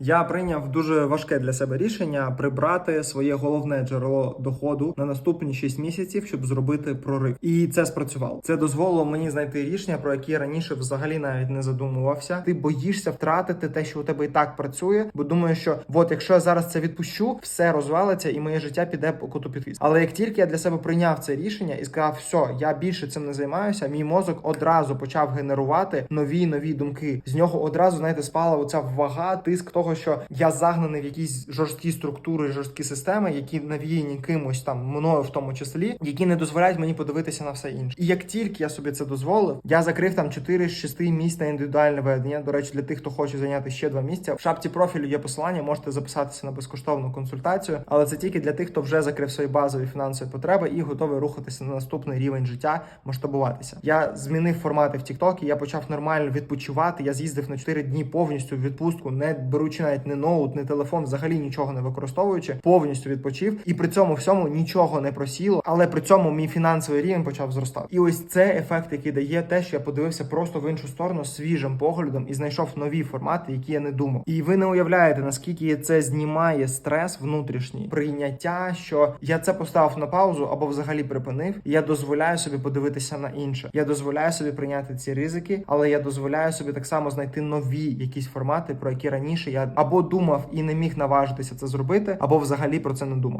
Я прийняв дуже важке для себе рішення прибрати своє головне джерело доходу на наступні 6 місяців, щоб зробити прорив. І це спрацювало. Це дозволило мені знайти рішення, про які раніше взагалі навіть не задумувався. Ти боїшся втратити те, що у тебе і так працює, бо думаєш, що от якщо я зараз це відпущу, все розвалиться і моє життя піде по коту під хвіст. Але як тільки я для себе прийняв це рішення і сказав, все, я більше цим не займаюся, мій мозок одразу почав генерувати нові нові думки. З нього одразу знаєте спала оця вага, тиск того, що я загнаний в якісь жорсткі структури, жорсткі системи, які навіяні кимось там мною, в тому числі, які не дозволяють мені подивитися на все інше. І як тільки я собі це дозволив, я закрив там 4 з 6 місць на індивідуальне ведення. До речі, для тих, хто хоче зайняти ще два місця. В шапці профілю є посилання, можете записатися на безкоштовну консультацію, але це тільки для тих, хто вже закрив свої базові фінансові потреби і готовий рухатися на наступний рівень життя, масштабуватися. Я змінив формати в TikTok, і я почав нормально відпочивати. Я з'їздив на 4 дні повністю в відпустку, не беручи навіть не ноут, не телефон, взагалі нічого не використовуючи, повністю відпочив, і при цьому всьому нічого не просіло, але при цьому мій фінансовий рівень почав зростати. І ось це ефект, який дає те, що я подивився просто в іншу сторону свіжим поглядом і знайшов нові формати, які я не думав. І ви не уявляєте, наскільки це знімає стрес внутрішній прийняття, що я це поставив на паузу або взагалі припинив. І я дозволяю собі подивитися на інше. Я дозволяю собі прийняти ці ризики, але я дозволяю собі так само знайти нові якісь формати, про які раніше я або думав і не міг наважитися це зробити, або взагалі про це не думав.